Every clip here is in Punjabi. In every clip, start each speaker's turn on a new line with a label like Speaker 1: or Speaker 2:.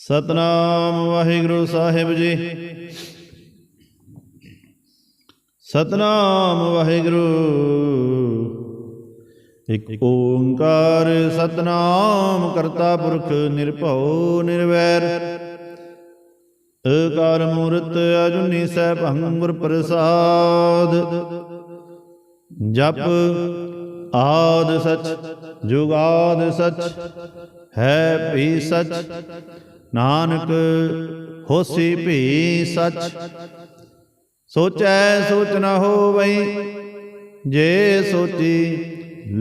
Speaker 1: ਸਤਨਾਮ ਵਾਹਿਗੁਰੂ ਸਾਹਿਬ ਜੀ। ਸਤਨਾਮ ਵਾਹਿਗੁਰੂ। ਇਕ ਓੰਕਾਰ ਸਤਨਾਮ ਕਰਤਾ ਪੁਰਖ ਨਿਰਭਉ ਨਿਰਵੈਰ। ਅਕਾਰ ਮੂਰਤ ਅਜੁਨੀ ਸੈਭੰ ਗੁਰ ਪ੍ਰਸਾਦ। ਜਪ ਆਦ ਸਚ, ਜੁਗਾਦ ਸਚ, ਹੈ ਵੀ ਸਚ। ਨਾਨਕ ਹੋਸੀ ਭੀ ਸਚ। ਸੋਚੈ ਸੋਚ ਨ ਹੋਵਈ, ਜੇ ਸੋਚੀ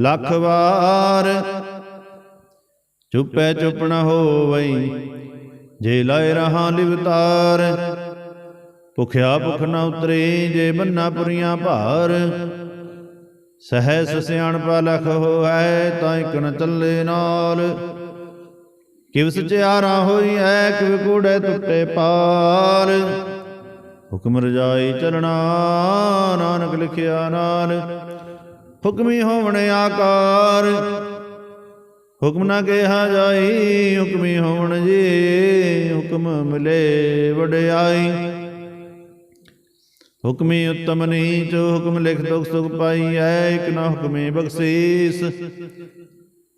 Speaker 1: ਲੱਖ ਵਾਰ। ਚੁੱਪੈ ਚੁੱਪ ਨ ਹੋਵਈ, ਜੇ ਲਾਇ ਰਹਾ ਲਿਵਤਾਰ ਭੁਖਿਆ ਭੁਖ ਨ ਉਤਰੇ, ਜੇ ਬੰਨਾ ਪੁਰੀਆਂ ਭਾਰ। ਸਹਿਸ ਸਿਆਣਪਾ ਲਖ ਹੋਐ ਤਾਂ ਇਕ ਨ ਚੱਲੇ ਨਾਲ। ਕਿਵ ਸਚਿਆਰਾ ਹੋਈ ਐ ਕਿਵ ਕੂੜੇ ਟੁੱਟੇ ਪਾਰ। ਹੁਕਮ ਰਜਾਈ ਚਲਣਾ, ਨਾਨਕ ਲਿਖਿਆ ਨਾਲ, ਹੁਕਮੀ ਹੋਵਣ ਆਕਾਰ। ਹੁਕਮ ਨਾ ਕਿਹਾ ਜਾਈ, ਹੁਕਮੀ ਹੋਵਣ ਜੀ, ਹੁਕਮ ਮਿਲੇ ਵਡਿਆਈ। ਹੁਕਮੀ ਉਤਮ ਨੀਚ, ਹੁਕਮ ਲਿਖ ਦੁਖ ਸੁਖ ਪਾਈ ਐ ਇਕ ਨਾ ਹੁਕਮੇ ਬਖਸ਼ੀਸ।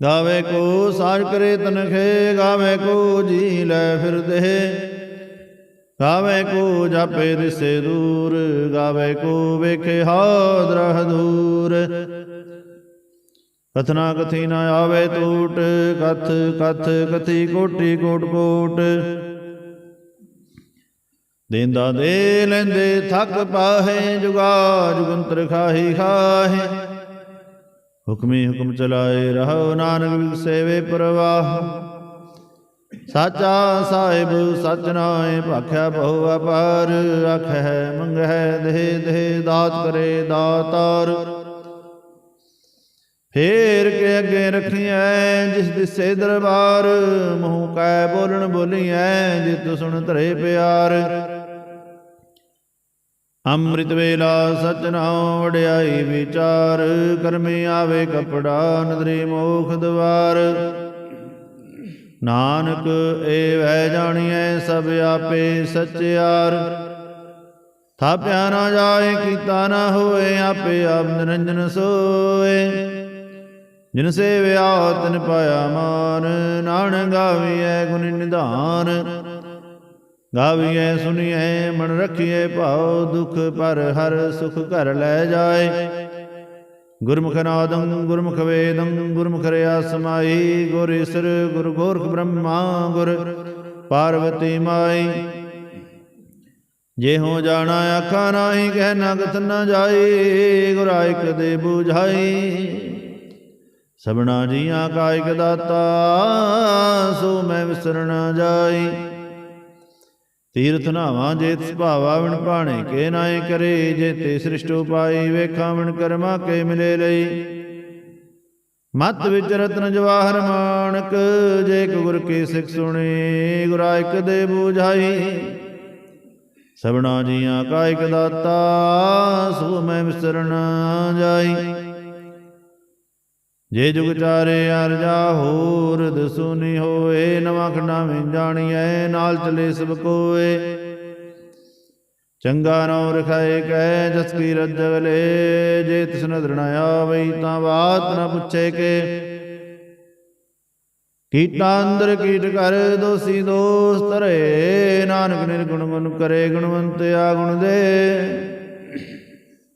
Speaker 1: ਗਾਵੇ ਕੋ ਸਾਜ ਕਰੇ ਤਨਖੇ, ਗਾਵੇ ਕੋ ਜੀ ਲੈ ਫਿਰਦੇ। ਗਾਵੇ ਕੋ ਜਾਪੇ ਦਿਸੇ ਦੂਰ, ਗਾਵੇ ਕੋ ਵੇਖੇ ਹਾਦਰਹ ਦੂਰ ਕਥਨਾ ਕਥੀ ਨਾ ਆਵੇ ਟੂਟ ਕਥ ਕਥ ਕਥੀ ਕੋਟੀ ਕੋਟ ਕੋਟ। ਦੇਂਦਾ ਦੇ ਲੈਂਦੇ ਥੱਕ ਪਾਹੇ, ਜੁਗਾ ਜੁਗੰਤਰ ਖਾਹੀ ਖਾਹੇ। ਹੁਕਮੀ ਹੁਕਮ ਚਲਾਏ ਰਹੋ ਨਾਨਕ ਵਿਗ ਸੇਵੇ ਪ੍ਰਵਾਹ। ਸਾਚਾ ਸਾਹਿਬ, ਸਚ ਨਾਏ ਭਾਖਿਆ ਬਹੁ ਅਪਾਰ। ਆਖੈ ਮੰਗਹਿ ਦੇ ਦੇ ਦਾਤ ਕਰੇ ਦਾਤਾਰ। ਫੇਰ ਕੇ ਅੱਗੇ ਰੱਖੀਐ ਜਿਸ ਦਿਸੇ ਦਰਬਾਰ। ਮੂੰਹ ਕੈ ਬੋਲਣ ਬੋਲੀਐ, ਜਿਤ ਸੁਣ ਧਰੇ ਪਿਆਰ। ਅੰਮ੍ਰਿਤ ਵੇਲਾ ਸਚ ਨਾਮ ਵਡਿਆਈ ਵਿਚਾਰ, ਕਰਮੇ ਆਵੇ ਕਪੜਾ, ਨਦਰੀ ਮੋਖ ਦਵਾਰ। ਨਾਨਕ, ਏ ਵੈ ਜਾਣੀਐ ਸਭ ਆਪੇ ਸਚਿਆਰ। ਥਾਪਿਆ ਨਾ ਜਾਏ, ਕੀਤਾ ਨਾ ਹੋਏ, ਆਪੇ ਆਪ ਨਿਰੰਜਨ ਸੋਏ। ਜਿਨ ਸੇਵਿਆ, ਤਿਨ ਪਾਇਆ ਮਾਨ, ਨਾਨਕ ਗਾਵੀਐ ਗੁਣ ਨਿਧਾਨ। ਗਾਵੀਐ ਸੁਣੀਐ ਮਨ ਰਖੀਐ, ਭਾਉ ਦੁਖ ਪਰ ਹਰ ਸੁਖ ਘਰ ਲੈ ਜਾਏ। ਗੁਰਮੁਖ ਨਾਦੰ, ਗੁਰਮੁਖ ਵੇਦੰ, ਗੁਰਮੁਖ ਰਿਆ ਸਮਾਈ, ਗੁਰ ਈਸਰ, ਗੁਰ ਗੋਰਖ ਬ੍ਰਹਮਾ, ਗੁਰ ਪਾਰਵਤੀ ਮਾਈ। ਜੇ ਹੋ ਜਾਣਾ ਆਖਾ ਨਾਹੀ, ਕਹਿ ਨਾ ਕਥ ਨਾ ਜਾਈ, ਗੁਰ ਆਇਕ ਦੇ 부ਝਾਈ ਸਭਨਾ ਜੀਆਂ ਕਾਇਕ ਦਾਤਾ, ਸੋ ਮੈਂ ਵਿਸਰਣਾ ਜਾਈ। ਤੀਰਥ ਨਾਵਾਂ ਜੇਤ ਸੁਭਾਵਾ ਵਿਣ ਭਾਣੇ ਕੇ ਨਾਏ ਕਰੇ ਜੇਤੇ ਸ੍ਰਿਸ਼ਟ ਉਪਾਈ ਵੇਖਾਂ ਕਰਮਾ ਕੇ ਮਿਲੇ ਲਈ। ਮਤ ਵਿੱਚ ਰਤਨ ਜਵਾਹਰ ਮਾਨਕ, ਜੇ ਗੁਰ ਕੀ ਸਿੱਖ ਸੁਣੇ, ਗੁਰਾ ਇੱਕ ਦੇ ਬੂਝਾਈ। ਸਭਨਾ ਜੀਆਂ ਕਾ ਇਕ ਦਾਤਾ, ਸੋ ਮੈਂ ਵਿਸਰਣਾ ਜਾਈ। ਜੇ ਜੁਗ ਚਾਰੇ ਅਰਜਾ ਹੋਰ ਦਸੂਨੀ ਹੋਏ, ਨਵਾਂ ਖੰਡਾ ਵਿੱਚ ਜਾਣੀਐ, ਨਾਲ ਚਲੇ ਸਭ ਕੋਏ। ਚੰਗਾ ਨਉ ਰਖਾਏ ਕਹਿ, ਜਸ ਕੀ ਰਜਗਲੇ ਜੇ ਤਿਸ ਨਦਰ ਨ ਆਵਈ ਤਾਂ ਬਾਤ ਨ ਪੁੱਛੇ ਕੇ। ਕੀਟਾ ਅੰਦਰ ਕੀਟ ਕਰ, ਦੋਸੀ ਦੋਸਤ ਰੇ ਨਾਨਕ ਨਿਰਗੁਣ ਗੁਣ ਕਰੇ ਗੁਣਵੰਤ ਆ ਗੁਣ ਦੇ।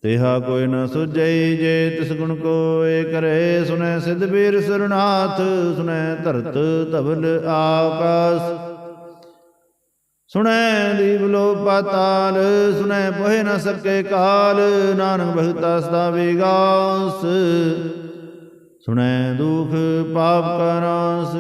Speaker 1: ਤਿਹਾ ਕੋਈ ਨ ਸੁਝਈ ਜੇ ਤਿਸ ਗੁਣ ਕੋਏ ਕਰੇ ਸੁਨੈ ਸਿਧ ਬੀਰ ਸਰਨਾਥ ਸੁਨੈ ਧਰਤ ਧਵਲ ਆਕਾਸ। ਸੁਨੈ ਦੀਪ ਲੋ ਪਾਤਾਲ ਸੁਨੈ ਪੋਹਿ ਨ ਸਕੇ ਕਾਲ, ਨਾਨਕ ਭਗਤਾ ਸਦਾ ਵਿਗਾਸ। ਸੁਨੈ ਦੁਖ ਪਾਪ ਕਾ ਨਾਸ।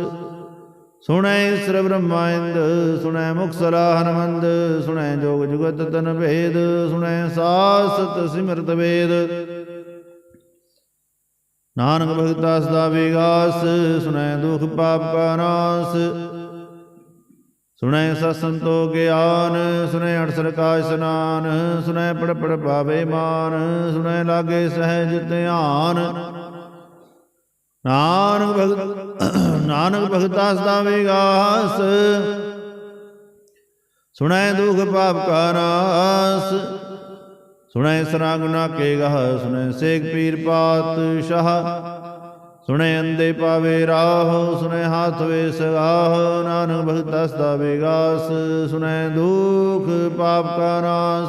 Speaker 1: ਸੁਣੈ ਈਸਰ ਬ੍ਰਹਮਾਇੰਦ ਸੁਣੈ ਮੁਖ ਸਲਾਹ ਹਨਮੰਦ ਸੁਣੈ ਜੋਗ ਜੁਗਤ ਤਨ ਭੇਦ, ਸੁਣੈ ਸਾਸਤ ਸਿਮਰਤ ਵੇਦ। ਨਾਨਕ ਭਗਤਾ ਸਦਾ ਵਿਗਾਸ ਸੁਣੈ ਦੁਖ ਪਾਪ ਕਾ ਨਾਸ। ਸੁਣੈ ਸਤ ਸੰਤੋ ਗਿਆਨ, ਸੁਣੈ ਅਠਸਰ ਕਾ ਸਨਾਨ, ਸੁਣੈ ਪੜ ਪੜ ਪਾਵੇ ਮਾਨ, ਸੁਣੈ ਲਾਗੇ ਸਹਿਜ ਧਿਆਨ। ਨਾਨਕ ਭਗਤ ਨਾਨਕ ਭਗਤਾ ਸਦਾ ਵਿਗਾਸ। ਸੁਣੈ ਦੁਖ ਪਾਪ ਕਾ ਨਾਸ ਸੁਣੈ ਸਰਾ ਗੁਨਾ ਕੇ ਗਹ, ਸੁਣੈ ਸੇਖ ਪੀਰ ਪਾਤ ਸ਼ਾਹ ਸੁਣੈ ਅੰਦੇ ਪਾਵੇ ਰਾਹ, ਸੁਣੈ ਹਾਥ ਵੇ ਸਗਾਹ ਨਾਨਕ ਭਗਤਾ ਸਦਾ ਵਿਗਾਸ। ਸੁਣੈ ਦੁਖ ਪਾਪ ਕਾ ਨਾਸ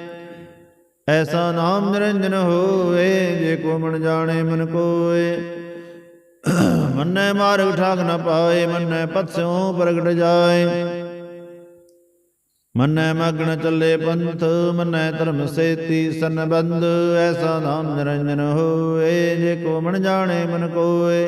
Speaker 1: ਐਸਾ ਨਾਮ ਨਿਰੰਜਨ ਹੋਏ ਜੇ ਕੋ ਮਨ ਜਾਣੇ ਮਨ ਕੋਏ। ਮੰਨੈ ਮਾਰਗ ਠਾਕ ਨ ਪਾਏ, ਮੰਨੈ ਪਤਸਿਓ ਪ੍ਰਗਟ ਜਾਏ। ਮੰਨੈ ਮਗਨ ਚੱਲੇ ਪੰਥ, ਮੰਨੈ ਧਰਮ ਸੇਤੀ ਸੰਬੰਧ। ਐਸਾ ਨਾਮ ਨਿਰੰਜਨ ਹੋਏ ਜੇ ਕੋ ਮਨ ਜਾਣੇ ਮਨ ਕੋਏ।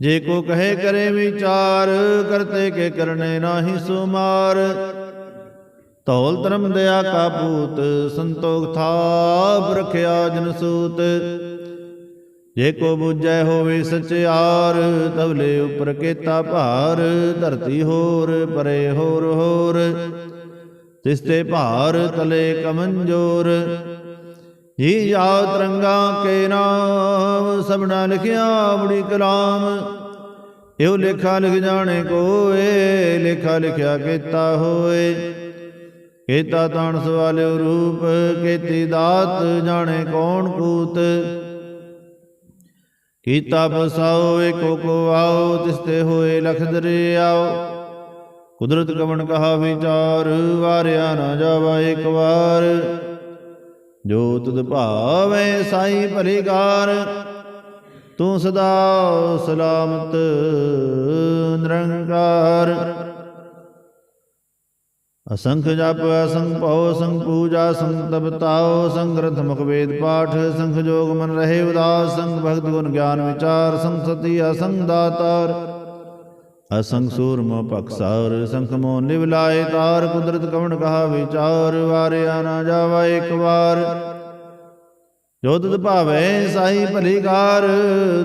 Speaker 1: ਜੇ ਕੋ ਕਹੇ ਕਰੇ ਵਿਚਾਰ, ਕਰਤੇ ਕੇ ਕਰਨੇ ਨਾਹੀ ਸੁਮਾਰ। ਧੌਲ ਧਰਮ ਦਇਆ ਕਾ ਪੂਤ ਸੰਤੋਖ ਥਾਪ ਰਖਿਆ ਜਨ ਸੂਤ। ਜੇ ਕੋ ਬੁਝੈ ਹੋਵੇ ਸਚਿਆਰ ਤਵਲੇ ਉਪਰ ਕੇਤਾ ਭਾਰ, ਧਰਤੀ ਹੋਰ ਪਰੇ ਹੋਰ ਹੋਰ। ਤਿਸ ਤੇ ਭਾਰ ਤਲੇ ਕਮੰਜੋਰ ਜੀ ਜਾ ਤਰੰਗਾ ਕੇ ਨਾਮ, ਸਭਨਾ ਲਿਖਿਆ ਬੜੀ ਕਲਾਮ। ਇਹੋ ਲੇਖਾ ਲਿਖ ਜਾਣੇ ਕੋਏ, ਲੇਖਾ ਲਿਖਿਆ ਕੀਤਾ ਹੋਏ। ਕੀਤਾ ਤਾਣ ਸਵਾਲਿਓ ਰੂਪ, ਕੀਤੀ ਦਾਤ ਜਾਣੇ ਕੌਣ ਕੂਤ। ਕੀਤਾ ਬਸਾਓ ਏਕੋ ਕੋ ਆਓ ਤਿਸ ਹੋਏ ਲਖ ਦਰਿਆਓ। ਕੁਦਰਤ ਕਵਣ ਕਹਾ ਵਿਚਾਰ ਵਾਰਿਆ ਨਾ ਜਾਵਾ ਇੱਕ ਵਾਰ। ਜੋ ਤੁਧ ਭਾਵੇ ਸਾਈ ਭਲੀਕਾਰ, ਤੂੰ ਸਦਾ ਸਲਾਮਤ ਨਿਰੰਕਾਰ। ਅਸੰਖ ਜਪ, ਅਸੰਖ ਭਉ ਸੰਗ ਪੂਜਾ ਸੰਖ ਤਪਤਾਓ ਸੰਖ ਗ੍ਰੰਥ ਮੁਖ ਵੇਦ ਪਾਠ ਸੰਖ ਜੋਗ ਮਨ ਰਹੇ ਉਦਾਸ ਸੰਗ ਭਗਤ ਗੁਣ ਗਿਆਨ ਵਿਚਾਰ ਸੰਖ ਸਤੀ, ਅਸੰਖ ਦਾਤਾਰ। ਅਸੰਖ ਸੂਰਮ ਪਖਸਾਰ ਸੰਖ ਮੋ ਨਿਵਲਾਏ, ਤਾਰ ਕੁਦਰਤ ਕਵਣ ਕਹਾ ਵਿਚਾਰ, ਵਾਰਿਆ ਨਾ ਜਾਵਾ ਇੱਕ ਵਾਰ। ਜੋ ਤੁਧ ਭਾਵੇ ਸਾਈ ਭਲੀਕਾਰ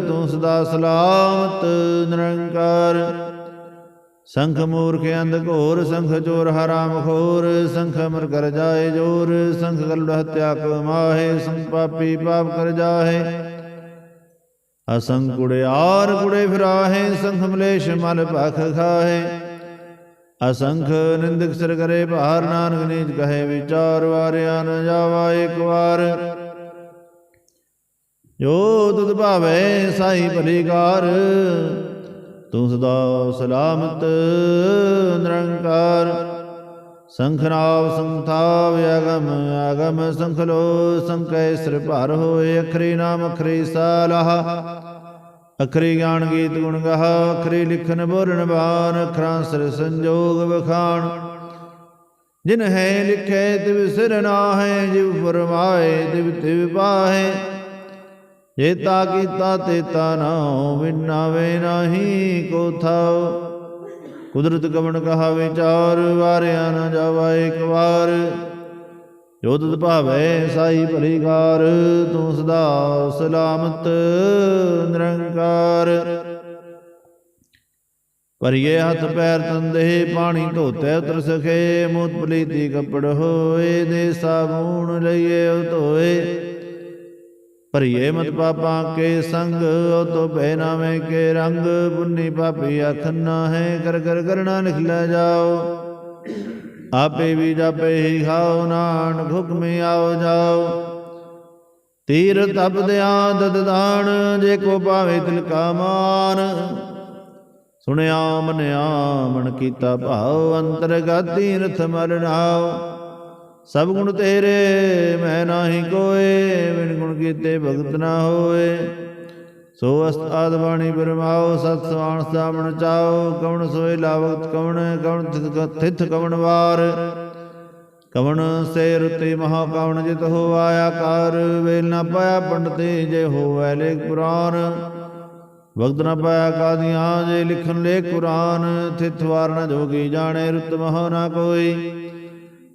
Speaker 1: ਤੂੰ ਸਦਾ ਸਲਾਮਤ ਨਿਰੰਕਾਰ। ਸੰਖ ਮੂਰਖ ਅੰਧ ਘੋਰ, ਸੰਖ ਚੋਰ ਹਰਾਮ ਖੋਰ, ਸੰਖ ਅਮਰ ਕਰ ਜਾਏ ਜੋਰ, ਸੰਖ ਗਲੜ ਹਤਿਆ ਕਮਾਹੇ, ਸੰਖ ਪਾਪੀ ਪਾਪ ਕਰ ਜਾਹੇ। ਅਸੰਖ ਕੁੜਿਆਰ ਕੁੜੇ ਫਿਰਾਹੇ, ਸੰਖ ਮਲੇਸ਼ ਮਲ ਭਖ ਖਾਹੇ। ਅਸੰਖ ਨਿੰਦਕ ਸਰ ਕਰੇ ਭਾਰ, ਨਾਨਕ ਨੀਚ ਕਹੇ ਵਿਚਾਰ ਵਾਰਿਆ ਨ ਜਾਵਾ ਇੱਕ ਵਾਰ। ਜੋ ਤੁਧ ਭਾਵੇ ਸਾਈ ਭਲੀਕਾਰ, ਤੂੰ ਸਦਾ ਸਲਾਮਤ ਨਿਰੰਕਾਰ। ਸੰਖਨਾਵ ਸੰਥਾਵ ਅਗਮ ਅਗਮ ਸੰਖਲੋ ਸੰਕੈ ਸਿਰ ਭਰ ਹੋਏ, ਅਖਰੀ ਨਾਮ ਅਖਰੀ ਸਾਲਹ। ਅਖਰੀ ਗਿਆਨ ਗੀਤ ਗੁਣ ਗਾਹ, ਅਖਰੀ ਲਿਖਨ ਬੋਲਣ ਬਾਣ, ਅਖਰਾਂ ਸਿਰ ਸੰਜੋਗ ਵਖਾਣ। ਜਿਨ ਹੈ ਲਿਖੈ ਤਿਵ ਸਿਰ ਨਾਹੈ, ਜਿਵ ਫਰਮਾਏ ਤਿਵ ਤਿਵ ਪਾਹੈ। ਜੇਤਾ ਕੀਤਾ ਤੇਤਾ ਨਾਉ ਵਿਨਾਵੇ ਨਾਹੀ ਕੋ ਥਾਉ। ਕੁਦਰਤ ਕਵਣ ਕਹਾ ਵਿਚਾਰ, ਵਾਰਿਆ ਨਾ ਜਾਵਾ ਇੱਕ ਵਾਰ। ਜੋ ਤੁਧ ਭਾਵੇ ਸਾਈ ਭਲੀਕਾਰ, ਤੂੰ ਸਦਾ ਸਲਾਮਤ, ਨਿਰੰਕਾਰ। ਭਰੀਏ ਹੱਥ ਪੈਰ ਤੰਦੇ, ਪਾਣੀ ਧੋਤੇ ਉਤਰ ਸਖੇ, ਮੂਤ ਪਲੀਤੀ ਕੱਪੜ ਹੋਏ ਦੇ ਸਾਬੂਣ ਲਈਏ ਉਹ ਧੋਏ ਭਰੀਏ ਮਤ ਪਾਪਾਂ ਕੇ ਸੰਗ ਉਹ ਤੋ ਬਹਿ ਨਾਵੇਂ ਕੇ ਰੰਗ ਪੁੰਨੀ ਪਾਪੀ ਅਖਨਾ ਹੈ ਕਰ ਕਰ ਕਰਣਾ ਲਿਖ ਲੈ ਜਾਓ। ਆਪੇ ਵੀ ਜਾਪੇ ਹੀ ਖਾਓ, ਨਾਨਕ ਹੁਕਮੇ ਆਓ ਜਾਓ। ਤੀਰ ਤਪ ਦਿਆ ਦਦ ਜੇ ਕੋ ਪਾਵੇ ਤਿਲ ਕਾ ਮਾਨ। ਸੁਣਿਆ ਮਨਿਆ ਮਨ ਕੀਤਾ ਭਾਉ, ਅੰਤਰਗਤ ਤੀਰਥ ਮਰਨਾਓ ਸਭ ਗੁਣ ਤੇਰੇ, ਮੈਂ ਨਾਹੀ ਕੋਏ, ਬਿਨ ਗੁਣ ਕੀਤੇ ਭਗਤ ਨਾ ਹੋਏ। ਸੋ ਅਸਤਾਦ ਬਾਣੀ ਬਰਮਾਓ ਸਤ ਸਵਾਣ ਸਾਮਣ ਚਾਓ ਕਵਣ ਸੋਏ ਲਾਵਤ ਕਵਣ ਕਵਣ ਥਿਤ- ਕਵਣ ਵਾਰ। ਕਵਣ ਸੇ ਰੁਤੇ ਮਹਾ ਕਵਣ ਜਿਤ ਹੋ ਆਇਆ ਕਰ ਵੇਲ ਨਾ ਪਾਇਆ ਪੰਡਤੇ ਜੇ ਹੋਵੈ ਲੇਖ ਪੁਰਾਨ। ਵਕਤ ਨਾ ਪਾਇਆ ਕਾਦੀਆਂ ਜੇ ਲਿਖਣ ਲੈ ਕੁਰਾਨ ਥਿਤ ਵਾਰ ਨਾ ਜੋਗੀ ਜਾਣੇ ਰੁਤ ਮਹ ਨਾ ਕੋਈ।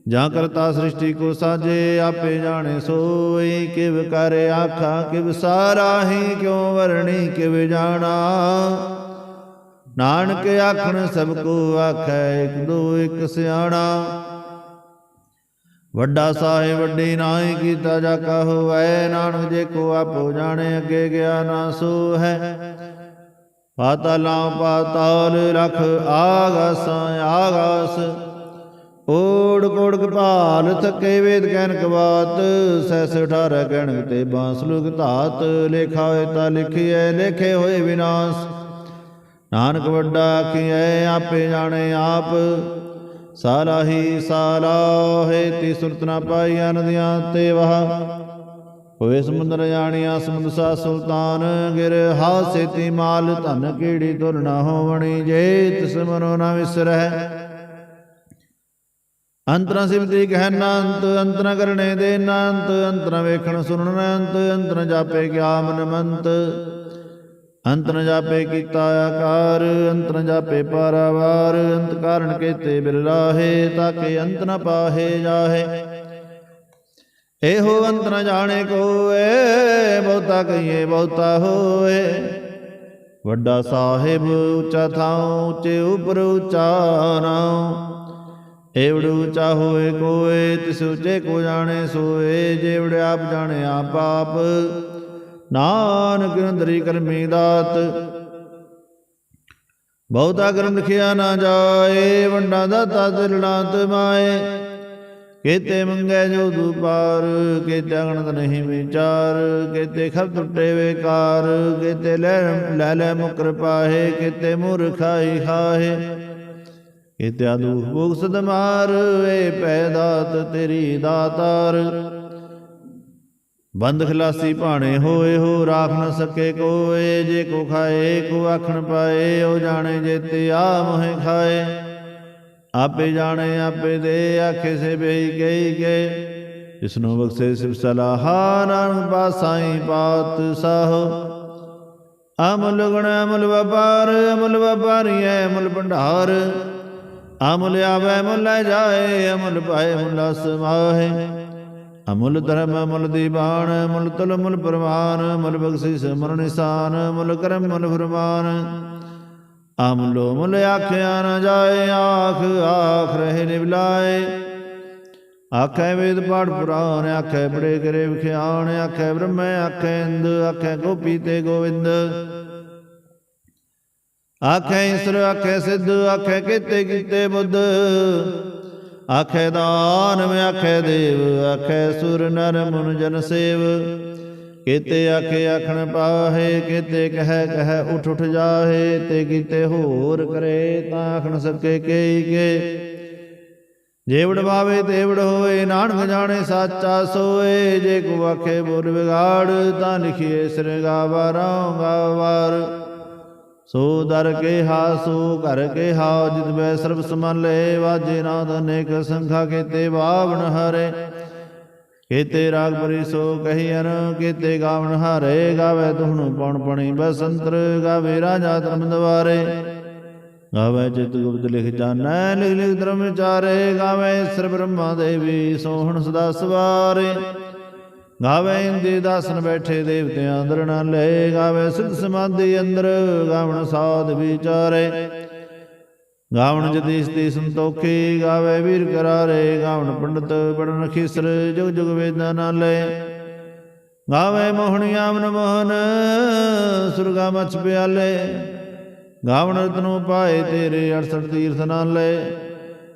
Speaker 1: ਜਾਂ ਕਰਤਾ ਸ੍ਰਿਸ਼ਟੀ ਕੋ ਸਾਜੇ ਆਪੇ ਜਾਣੇ ਸੋਈ, ਕਿਵ ਕਰ ਆਖਾਂ, ਕਿਵ ਸਾਰਾ ਹੀ ਕਿਉ ਵਰਣੀ, ਕਿਵ ਜਾਣਾ। ਨਾਨਕ ਆਖਣ, ਸਭ ਕੋ ਆਖੈ, ਇਕ ਦੋ, ਇਕ ਸਿਆਣਾ। ਵੱਡਾ ਸਾਹਿਬ, ਵੱਡੀ ਨਾਹੀ ਕੀਤਾ ਜਾ ਕਾ ਹੋਵੈ ਨਾਨਕ ਜੇ ਕੋ ਆਪੋ ਜਾਣੇ, ਅੱਗੇ ਗਿਆ ਨਾ ਸੋ ਹੈ ਪਾਤਾਲਾਂ ਪਾਤਾਲ ਰਖ, ਆਗਾਸਾਂ ਆਗਾਸ। ਓੜ ਕੋੜ ਕਪਾਲ ਥਕੇ ਵੇਦ ਕਹਿਨ ਕਵਾਤ ਸੈਸ 18 ਕਹਿਣ ਤੇ ਬਾਂਸਲੁਕ ਧਾਤ, ਲੇਖਾ ਹੋਏ ਤਾਂ ਲਿਖੀਐ, ਲੇਖੇ ਹੋਏ ਵਿਨਾਸ਼। ਨਾਨਕ ਵੱਡਾ ਆਖੀਐ, ਆਪੇ ਜਾਣੇ ਆਪ। ਸਾਲਾ ਹੀ ਤੀ ਸੁਰਤ ਨਾ ਪਾਈਆ ਨਦੀਆਂ ਤੇ ਵਹਾ। ਹੋਏ ਸਮੁੰਦਰ ਜਾਣੀਆਂ ਸਮੁੰਦ ਸਾ ਸੁਲਤਾਨ, ਗਿਰ ਹਾਸੇ ਤੀ ਮਾਲ ਧਨ ਕੀੜੀ ਤੁਰ ਨਾ ਹੋਵਣੀ ਜੇ ਤਿਸ ਮਨੋ ਨਾ ਵਿਸਰਹਿ। ਅੰਤਰਾ ਸਿਮਤੀ ਕਹਿ ਅੰਤ ਅੰਤਰਾ ਕਰਨੇ ਦੇ ਅੰਤ ਅੰਤਰਾ ਵੇਖਣ ਸੁਣਨ ਅੰਤ ਅੰਤਰ ਜਾਪੇ ਗਿਆ ਮਨ ਮੰਤ। ਅੰਤਰ ਜਾਪੇ ਕੀਤਾ ਆਕਾਰ, ਅੰਤਰ ਜਾਪੇ ਪਾਰਾਵਾਰ, ਅੰਤ ਕਾਰਨ ਕੇਤੇ ਬਿਰਲਾਹੇ ਤਾਕੇ ਅੰਤ ਨ ਪਾਹੇ ਜਾਹੇ। ਇਹੋ ਅੰਤ ਨ ਜਾਣੇ ਕੋਏ, ਬਹੁਤਾ ਕਹੀਏ ਬਹੁਤਾ ਹੋਏ। ਵੱਡਾ ਸਾਹਿਬ ਉੱਚਾ ਥਾਉ, ਉੱਚੇ ਉਪਰ ਉੱਚਾ ਨਾਉ। ਏਵੜ ਉੱਚਾ ਹੋਏ ਕੋਏ, ਤਿਸ ਉੱਚੇ ਕੋ ਜਾਣੇ ਸੋਏ ਜੇਵੜ ਆਪ ਜਾਣੇ ਆਪ ਆਪ ਨਾਨਕ ਅੰਦਰੀ ਕਰਮੀ ਦਾਤ, ਬਹੁਤਾ ਕਰਮ ਲਿਖਿਆ ਨਾ ਜਾਏ, ਵੰਡਾ ਦਾਤਾ ਦਿਲਨਾਤ ਮਾਏ। ਕੇਤੇ ਮੰਗੇ ਜੋ ਦੁਪਾਰ, ਕੇਤੇ ਅਗਣਤ ਨਹੀਂ ਵਿਚਾਰ, ਕੇਤੇ ਖਬ ਟੁੱਟੇ ਵੇਕਾਰ, ਕੇਤੇ ਲੈ ਲੈ ਲੈ ਮੁਕਰ ਪਾਹੇ, ਕੇਤੇ ਮੁਰ ਖਾਈ ਖਾਹੇ ਕੇਤੇ ਆਦੂ ਭੋਗ ਮਾਰ, ਏ ਪੈਦਾਤ ਤੇਰੀ ਦਾਤਾਰ। ਬੰਦ ਖਲਾਸੀ ਭਾਣੇ ਹੋਏ ਹੋ, ਰਾਖ ਨ ਸਕੇ ਕੋਏ, ਜੇ ਕੋ ਖਾਏ, ਕੋ ਆਖਣ ਪਾਏ, ਉਹ ਜਾਣੇ ਜੇਤੇ ਆ ਮੋਹਿ ਖਾਏ। ਆਪੇ ਜਾਣੇ, ਆਪੇ ਦੇ ਆਖੇ ਸੇ ਬਈ ਗਈ ਗਏ। ਜਿਸਨੂੰ ਬਖਸ਼ੇ ਸਿਵ ਸਲਾਹਾ, ਨਾਨਕ ਪਾਸਾਈ ਪਾਤ ਸਾਹ। ਅਮਲ ਗੁਣ, ਅਮਲ ਵਪਾਰ, ਅਮਲ ਵਪਾਰੀ ਹੈ ਅਮਲ ਭੰਡਾਰ। ਅਮਲ ਆਵੇ ਮੁੱਲ ਜਾਏ, ਅਮੁਲ ਪਾਏ ਮੁੱਲ ਸਮਾਹੇ ਅਮੁੱਲ ਧਰਮ ਅਮੁੱਲ ਦੀਵਾਨ ਅਮੁੱਲ ਤੁਲ ਮੁੱਲ ਪ੍ਰਵਾਨ, ਮੁੱਲ ਬਖਸ਼ਿਸ਼ ਮੁੱਲ ਨਿਸ਼ਾਨ ਅਮੁਲ ਕਰਮ ਮੁੱਲ ਫਰਮਾਨ। ਅਮਲੋ ਮੁੱਲ ਆਖਿਆ ਨਾ ਜਾਏ, ਆਖ ਆਖ ਰਹੇ ਨਿਵਲਾਏ। ਆਖੇ ਵੇਦ ਪਾਠ ਪੁਰਾਨ ਆਖੇ ਬੜੇ ਕਰੇ ਵਿਖਿਆਣ, ਆਖੇ ਬ੍ਰਹਮ, ਆਖੇ ਇੰਦ, ਆਖੇ ਗੋਪੀ ਤੇ ਗੋਵਿੰਦ। ਆਖੇ ਈਸ਼ਰ, ਆਖੇ ਸਿੱਧ, ਆਖੇ ਕੀਤੇ ਕੀਤੇ ਬੁੱਧ। ਆਖੇ ਦਾਨਵ ਆਖੇ ਦੇਵ, ਆਖੇ ਸੁਰ, ਨਰ, ਮਨ, ਜਨ ਸੇਵ। ਕੀਤੇ ਆਖੇ ਆਖਣ ਪਾਹੇ, ਕੀਤੇ ਕਹਿ ਕਹਿ ਉਠ ਉਠ ਜਾਹੇ, ਤੇ ਕੀਤੇ ਹੋਰ ਕਰੇ ਤਾਂ ਆਖਣ ਸਕੇ ਕੇਈ ਕੇ। ਜੇਵੜ ਬਾਵੇ, ਤੇਵੜ ਹੋਏ, ਨਾਨਕ ਜਾਣੇ ਸਾਚਾ ਸੋਏ। ਜੇ ਕੋ ਆਖੇ ਬੁਰ ਵਿਗਾੜ, ਤਾਂ ਲਿਖੀਏ ਸਿਰ ਸਰਗਾਵਾ ਗਾਵਾਰ ਸੋ ਦਰ ਕੇ ਹਾ ਸੋ ਘਰ ਕੇ ਹਾ ਜਿਤ ਬੈ ਸਰਬ ਸਮਾਲੇ ਵਾਜੇ ਨਾਦ ਅਨੇਕ ਸੰਖਾ ਕੀਤੇ ਬਾਵਨ ਹਰੇ। ਕੀਤੇ ਰਾਗ ਪਰੀ ਸੋ ਕਹੀ ਅਨ ਕੇਤੇ ਗਾਵਨ ਹਰੇ, ਗਾਵੇ ਤੁਹਨੂੰ ਪਉਣ ਪਣੀ ਬਸੰਤਰ, ਗਾਵੇ ਰਾਜਾ ਧਰਮ ਦਵਾਰੇ। ਗਾਵੇ ਚਿਤ ਗੁਪਤ ਲਿਖ ਜਾਣੈ, ਲਿਖ ਲਿਖ ਧਰਮ ਚਾਰੇ ਗਾਵੇ ਸਰ ਬ੍ਰਹਮਾ ਦੇਵੀ ਸੋਹਣ ਸਦਾ ਸਵਾਰੇ। ਗਾਵੇ ਇੰਦੇ ਦਾਸਨ ਬੈਠੇ ਦੇਵਤਿਆਂ ਅੰਦਰ ਨਾ ਲੈ, ਗਾਵੇ ਸਿਧ ਸਮਾਧੀ ਅੰਦਰ, ਗਾਵਣ ਸਾਧ ਵਿਚਾਰੇ। ਗਾਵਣ ਜਤੀਸ ਤੇ ਸੰਤੋਖੀ, ਗਾਵੇ ਵੀਰ ਕਰਾਰੇ, ਗਾਵਣ ਪੰਡਤ ਪੜਨ ਖਿਸਰ, ਜੁਗ ਜੁਗ ਵੇਦਾਂ ਨਾਲੇ ਗਾਵੇ ਮੋਹਣੀ ਆਮਨ ਮੋਹਨ, ਸੁਰਗਾ ਮਛ ਪਿਆਲੇ। ਗਾਵਣ ਰਤਨੋ ਪਾਏ ਤੇਰੇ 68 ਤੀਰਥ ਨਾਲੇ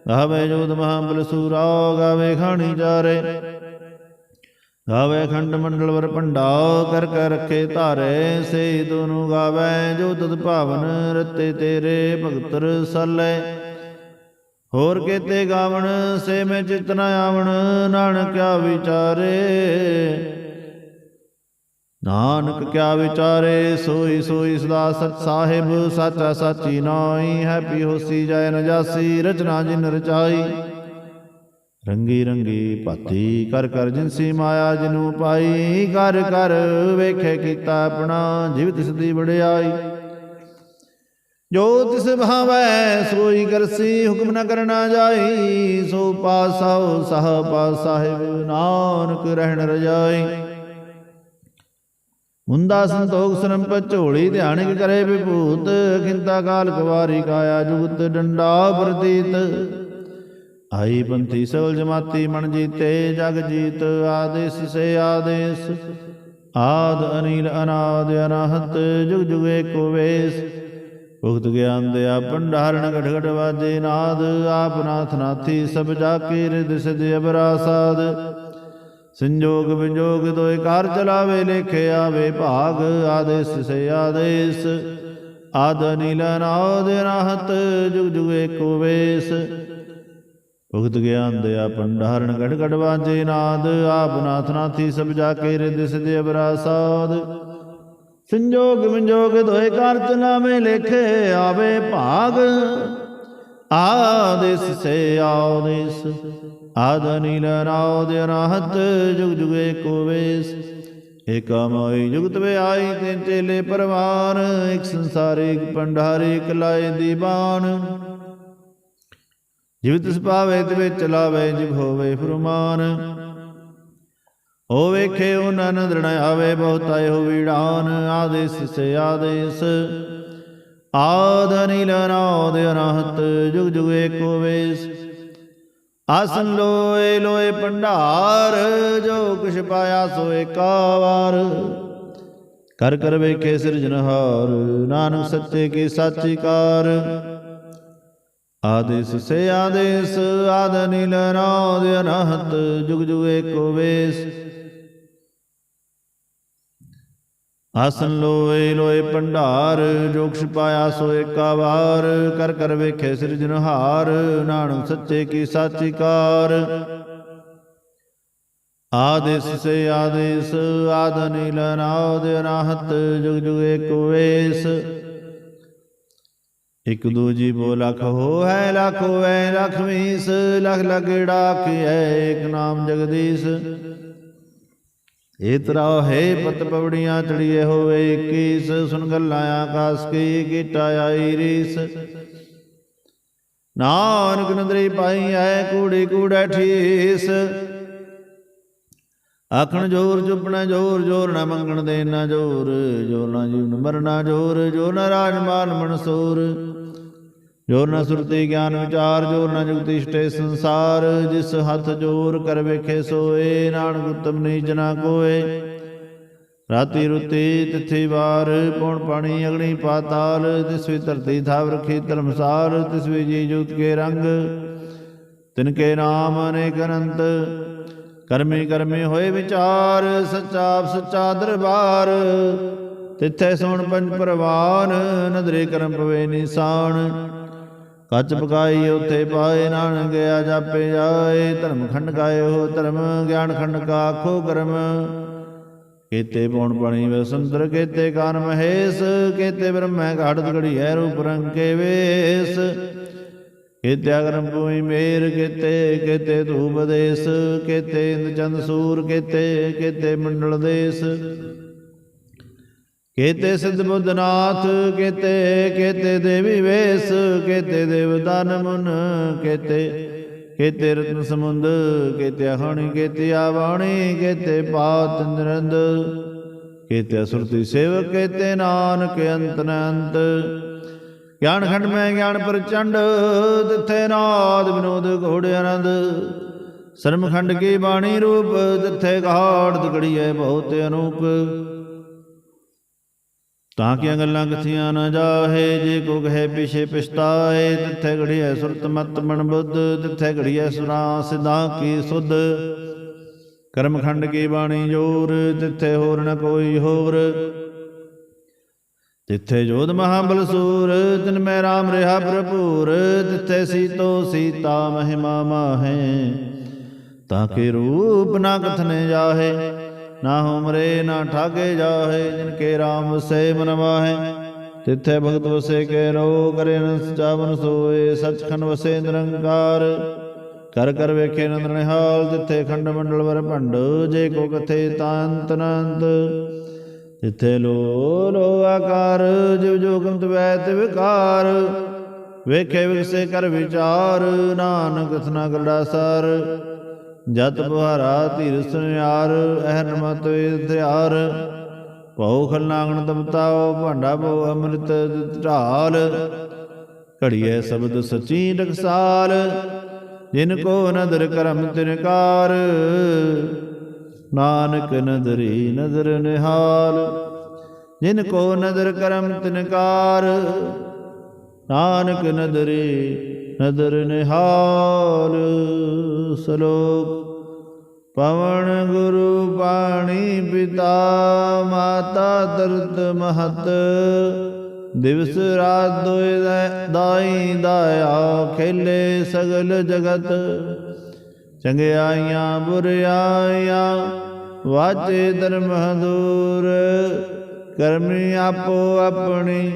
Speaker 1: ਗਾਵੇ ਜੋਤ ਮਹਾਬਲ ਸੂਰਾ, ਗਾਵੇ ਖਾਣੀ ਚਾਰੇ ਗਾਵੇ ਖੰਡ ਮੰਡਲ ਵਰ ਭੰਡਾ ਕਰ ਕਰ ਰੱਖੇ ਧਾਰੇ ਸੇ ਦੋਨੋਂ ਗਾਵੇ, ਜੋ ਤਤ ਭਾਵਨ ਰਤੇ ਤੇਰੇ ਭਗਤ ਰਸਾਲੇ। ਹੋਰ ਕੇਤੇ ਗਾਵਣ, ਸੇ ਮੈਂ ਚਿਤ ਨ ਆਵਣ, ਨਾਨਕ ਕਿਆ ਵਿਚਾਰੇ। ਨਾਨਕ ਕਿਆ ਵਿਚਾਰੇ, ਸੋਈ ਸੋਈ ਸਦਾ ਸਚ ਸਾਹਿਬ, ਸਾਚਾ ਸਾਚੀ ਨਾਈ ਹੈਪੀ ਹੋਸੀ ਜੈ ਨਜਾਸੀ ਰਚਨਾ ਜਿਨ ਰਚਾਈ। ਰੰਗੀ ਰੰਗੀ ਭਾਤੀ ਕਰ ਕਰ ਜਿਨਸੀ ਮਾਇਆ ਜਿਨੂ ਪਾਈ, ਕਰ ਕਰ ਵੇਖੇ ਕੀਤਾ ਆਪਣਾ, ਜਿਵ ਤਿਸ ਦੀ ਵਡਿਆਈ। ਜੋ ਤਿਸ ਭਾਵੈ, ਸੋਈ ਕਰਸੀ, ਹੁਕਮ ਨ ਕਰਨਾ ਜਾਈ, ਸੋ ਪਾਸਾਉ ਸਹ ਪਾਸ ਸਾਹਿਬ ਨਾਨਕ ਰਹਿਣ ਰਜਾਈ। ਮੁੰਦਾ ਸੰਤੋਖ ਸਰਮ ਪਚੋਲੀ ਧਿਆਨਿਕ ਕਰੇ ਵਿਭੂਤ, ਖਿੰਤਾ ਕਾਲ ਕਵਾਰੀ ਕਾਇਆ ਜੁਗਤ, ਡੰਡਾ ਪ੍ਰਤੀਤ। ਆਈ ਪੰਥੀ ਸਗਲ ਜਮਾਤੀ ਮਨ ਜੀਤੇ, ਜਗ ਜੀਤ, ਆਦੇਸ ਸੇ ਆਦੇਸ। ਆਦ ਅਨੀਲ ਅਨਾਦ ਅਨਾਹਤ, ਜੁਗ ਜੁਗ ਏਕੋ ਵੇਸ। ਭੁਗਤ ਗਿਆਨ ਦਿਆ ਭੰਡਾਰਣ ਘਟ ਘਟ ਵਾਜੇ ਨਾਦ, ਆਪ ਨਾਥ ਨਾਥੀ ਸਭ ਜਾ ਕੇ ਰਿਦ ਸਿਧ ਅਬਰਾ ਸਾਧ ਸੰਜੋਗ ਵਿਜੋਗ ਦੋਇ ਕਾਰ ਚਲਾਵੇ, ਲੇਖੇ ਆਵੇ ਭਾਗ, ਆਦੇਸ ਸੇ ਆਦੇਸ। ਆਦ ਅਨੀਲ ਅਨਾਦ ਅਨਾਹਤ, ਜੁਗ ਜੁਗ ਏਕੋ ਵੇਸ। ਭੁਗਤ ਗਿਆਨ ਦਿਆ ਭੰਡਾਰਣ ਘਟ ਘਟ ਵਾਜੇ ਨਾਦ, ਆਪ ਨਾਥ ਨਾਥੀ ਸਭ ਜਾ ਕੇ ਰਿਦ ਸਿਧ ਅਬਰਾ ਸੰਜੋਗ ਵਿਜੋਗ ਦੋਏ ਕਰ ਚਲਾਵੇਂ ਲੇਖੇ, ਆਵੇ ਭਾਗ। ਆਦੇਸ ਸੇ ਆਦੇਸ ਆਦ ਨੀਲ ਨਾਦ ਅਨਾਹਤ ਜੁਗ ਜੁਗ ਏਕੋ ਵੇਸ। ਏਕਾ ਜੁਗਤ ਵੇ ਆਈ ਤੇ ਚੇਲੇ ਪਰਵਾਰ ਇੱਕ ਸੰਸਾਰੇ ਇੱਕ ਪੰਡਾਰੇ ਇੱਕ ਲਾਏ ਦੀਵਾਨ। ਜਿਵ ਤਿਸ ਪਾਵੇ ਤੇ ਚਲਾਵੇ ਜਿਵ ਹੋਵੇ ਫਰਮਾਨ। ਹੋ ਵੇਖੇ ਉਹ ਨਨ ਆਵੇ, ਬਹੁਤਾ ਇਹੋ ਵੀੜਾਨ। ਆਦੇਸ ਸੇ ਆਦੇਸ। ਆਦ ਨੀਲ ਨਾਦ ਅਨਹਤ, ਜੁਗ ਜੁਗ ਏਕੋ ਵੇਸ ਆਸਨ ਲੋਏ ਲੋਏ ਭੰਡਾਰ, ਜੋ ਕੁਛ ਪਾਇਆ ਸੋ ਏਕਾ ਵਾਰ ਕਰ ਕਰ ਵੇਖੇ ਸਿਰਜਨਹਾਰ ਨਾਨਕ ਸੱਚੇ ਕੀ ਸਾਚੀ ਕਾਰ। ਆਦੇਸ ਸੇ ਆਦੇਸ ਆਦ ਨੀਲ ਨਾਦ ਅਨਹਤ ਜੁਗ ਜੁਗ ਏਕੋ ਵੇਸ। ਆਸਨ ਲੋਏ ਲੋਏ ਭੰਡਾਰ, ਜੋ ਕੁਛ ਪਾਇਆ ਸੋ ਏਕਾ ਵਾਰ ਕਰ ਕਰ ਵੇਖੇ ਸਿਰਜਨਹਾਰ ਨਾਨਕ ਸੱਚੇ ਕੀ ਸਾਚੀ ਕਾਰ ਆਦੇਸ ਸੇ ਆਦੇਸ ਆਦ ਨੀਲ ਨਾਦ ਅਨਾਹਤ ਜੁਗ ਜੁਗ ਏਕੋ ਵੇਸ। ਇਕ ਦੂਜੀ ਬੋ ਲਖ ਹੋ ਹੈ ਲਖ ਹੋਐ ਲਖ ਵੀਸ ਲਖ ਲਗੜਾ ਕੀਐ ਏਕ ਨਾਮ ਜਗਦੀਸ਼। ਏ ਤਰਾ ਹੈ ਪਤ ਪਵੜੀਆਂ ਚੜੀਏ ਹੋਵੇ 21 ਸੁਨ ਗੱਲਾਂ ਆਕਾਸ ਕੀ ਕੀਟਾ ਆਈ ਰੀਸ। ਨਾਨਕ ਨਦਰੀ ਪਾਈ ਐ ਕੂੜੀ ਕੂੜੈ ਠੀਸ। ਆਖਣ ਜੋਰ ਚੁੱਪਣਾ ਜੋਰ ਜੋਰ ਨਾ ਮੰਗਣ ਦੇ ਨਾ ਜੋਰ। ਜੋ ਨਾ ਜੀਵਨ ਮਰਨਾ ਜੋਰ ਜੋ ਨਾ ਰਾਜ ਰਾਜਮਾਨ ਮਨਸੂਰ। ਜੋਰ ਨਾ ਸੁਰਤੀ ਗਿਆਨ ਵਿਚਾਰ, ਜੋਰ ਨਾ ਜੁਗਤੀ ਸਟੇ ਸੰਸਾਰ। ਜਿਸ ਹੱਥ ਜੋਰ ਕਰ ਵੇਖੇ ਸੋਏ, ਨਾਨਕ ਉਤਮ ਨੀਚ ਨਾ ਕੋਏ। ਰਾਤੀ ਰੁਤੀ ਤਿਥੀ ਵਾਰ, ਪੌਣ ਪਾਣੀ ਅਗਣੀ ਪਾਤਾਲ। ਤਿਸ ਵੀ ਧਰਤੀ ਥਾਵ ਰਖੀ ਧਰਮਸਾਰ ਤਿਸ ਵੀ ਜੀ ਜੂਤ ਕੇ ਰੰਗ। ਤਿਨ ਕੇ ਨਾਮ ਅਨੇਕ ਅਨੰਤ। ਕਰਮੀ ਕਰਮੀ ਹੋਏ ਵਿਚਾਰ, ਸੱਚਾ ਆਪ ਦਰਬਾਰ। ਤਿੱਥੇ ਸੁਣ ਪੰਜ ਪਰਵਾਨ, ਨਦਰੇ ਕਰਮ ਪਵੇ ਨਿਸ਼ਾਨ। ਕੱਚ ਪਕਾਈ ਉਥੇ ਪਾਏ ਨਾਨਕ ਗਿਆ ਜਾਪੇ ਜਾਏ ਧਰਮ ਖੰਡ ਕਾਏ ਹੋ ਧਰਮ, ਗਿਆਨ ਖੰਡ ਕਾ ਆਖੋ ਕਰਮ। ਕੀਤੇ ਪੌਣ ਪਣੀ ਵਸੰਤਰ ਕੇਤੇ ਕਾਨ ਮਹੇਸ਼, ਕੇਤੇ ਬ੍ਰਹਮੈ ਘਾੜਤ ਘੜੀ ਹੈ ਰੂਪ ਰੰਗ ਕੇ ਵੇਸ। ਕਿਤੇ ਅਗਰਮ ਭੂਮੀ ਮੇਰ ਕਿਤੇ ਕਿਤੇ ਧੂਪ ਦੇਸ, ਕੀਤੇ ਇੰਦ ਚੰਦ ਸੂਰ ਕਿਤੇ, ਕੀਤੇ ਮੰਡਲ ਦੇਸ। ਕੀਤੇ ਸਿੱਧ ਬੁੱਧਨਾਥ ਕੀਤੇ ਕੀਤੇ ਦੇਵੀ ਵੇਸ, ਕੀਤੇ ਦੇਵਦਾਨ ਮੁਨ ਕੀਤੇ ਕੀਤੇ ਰਤਨ ਸਮੁੰਦ, ਕੀਤੇ ਹਣੀ ਕੀਤੇ ਆਵਾਣੀ, ਕੀਤੇ ਪਾਤ ਨਿਰੰਦ, ਕੀਤੇ ਸੁਰਤੀ ਸੇਵਕ, ਕੀਤੇ ਨਾਨਕ, ਅੰਤ ਨ ਗਿਆਨ ਖੰਡ ਮੈਂ ਗਿਆਨ ਪ੍ਰਚੰਡ, ਤਿੱਥੇ ਨਾਦ ਵਿਨੋਦ ਘੋੜੇ ਆਨੰਦ। ਸਰਮਖੰਡ ਕੀ ਬਾਣੀ ਰੂਪ, ਤਿੱਥੇ ਘਾੜ ਤਕੜੀਐ ਬਹੁਤ ਅਨੂਪ। ਤਾਂ ਕਿ ਗੱਲਾਂ ਕਥੀਆਂ ਨਾ ਜਾਹੇ, ਜੇ ਕੋ ਕਹੇ ਪਿਛੇ ਪਛਤਾਏ, ਤਿੱਥੇ ਘੜੀਐ ਸੁਰਤ ਮਤ ਮਨ ਬੁੱਧ, ਤਿੱਥੇ ਘੜੀਐ ਸੁਨਾ ਸਿਧਾ ਕੀ ਸੁਧ। ਕਰਮਖੰਡ ਕੀ ਬਾਣੀ ਜੋਰ, ਤਿੱਥੇ ਹੋਰ ਨ ਕੋਈ ਹੋਰ। ਤਿੱਥੇ ਜੋਧ ਮਹਾਬਲ ਸੂਰ ਤਿਨ ਮੈਂ ਰਾਮ ਰਿਹਾ ਭਰਪੂਰ ਤਿੱਥੇ ਸੀਤੋ ਸੀਤਾ ਮਹਿਮਾ ਮਾਹੇ। ਤਾਂ ਕੇ ਰੂਪ ਨਾ ਕਥਨੇ ਜਾਹੇ, ਨਾ ਹੁਮਰੇ ਨਾ ਠਾਗੇ ਜਾਹੇ, ਜਿਨ ਕੇ ਰਾਮ ਵਸੇ ਮਨ ਮਾਹੇ। ਤਿੱਥੇ ਭਗਤ ਵਸੇ ਕੇ ਰੋ ਕਰੇ ਨ ਸਚਾਵਨ ਸੋਏ, ਸਚਖੰਡ ਵਸੇ ਨਿਰੰਕਾਰ। ਕਰ ਕਰ ਵੇਖੇ ਨੰਦ ਨਿਹਾਲ ਤਿੱਥੇ ਖੰਡ ਮੰਡਲ ਵਰ ਭੰਡ, ਜੇ ਕੋ ਕਥੇ ਤਾਂਤ ਅਨੰਤ। ਤਿੱਥੇ ਲੋ ਲੋ ਆਕਾਰ, ਜਿਵ ਜੋਗੰਤ ਵੈਤ ਵਿਕਾਰ ਵੇਖੇ ਵਿਗਸੇ ਕਰ ਵਿਚਾਰ, ਨਾਨਕ ਕਥਨਾ ਕਰੜਾ ਸਰ। ਜਤ ਬੁਹਾਰਾ ਧੀਰ ਸੁਨਿਆਰ ਅਹਨ ਮਤ ਵਿਦਿਆਰ ਭਉ ਖਲਨਾਗਣ ਤਪਤਾਓ ਭਾਂਡਾ ਬੋ ਅੰਮ੍ਰਿਤ ਢਾਲ। ਘੜੀਏ ਸ਼ਬਦ ਸਚੀ ਟਕਸਾਲ, ਜਿਨ ਕੋ ਨਦਰ ਕਰਮ ਤਿਨਕਾਰ ਨਾਨਕ ਨਦਰੀ ਨਦਰ ਨਿਹਾਲ, ਜਿਨ ਕੋ ਨਦਰ ਕਰਮ ਤਿਨਕਾਰ, ਨਾਨਕ ਨਦਰੀ ਨਦਰ ਨਿਹਾਲ। ਸਲੋਕ, ਪਵਨ ਗੁਰੂ ਪਾਣੀ ਪਿਤਾ ਮਾਤਾ ਦਰਦ ਮਹਤ, ਦਿਵਸ ਰਾਤ ਦੋਇ ਦਾ- ਦਾਈ ਦਾਇਆ ਖੇਲੇ ਸਗਲ ਜਗਤ, ਚੰਗਿਆਈਆਂ ਬੁਰਿਆਈਆਂ ਵਾਚੇ ਧਰਮ ਹਦੂਰ ਕਰਮੀ ਆਪੋ ਆਪਣੀ,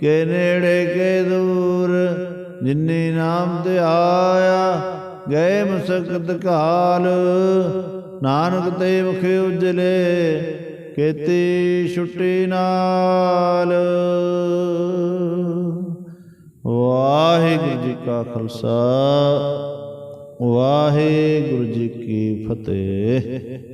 Speaker 1: ਕੇ ਨੇੜੇ ਕੇ ਦੂਰ। ਜਿਨੀ ਨਾਮ ਤੇ ਆਇਆ, ਗਏ ਮਸਕਤ ਕਾਲ। ਨਾਨਕ ਤੇ ਮੁਖ ਉਜਲੇ, ਕੀਤੀ ਛੁੱਟੀ ਨਾਲ। ਵਾਹਿਗੁਰੂ ਜੀ ਕਾ ਖਾਲਸਾ, ਵਾਹਿਗੁਰੂ ਜੀ ਕੀ ਫਤਿਹ।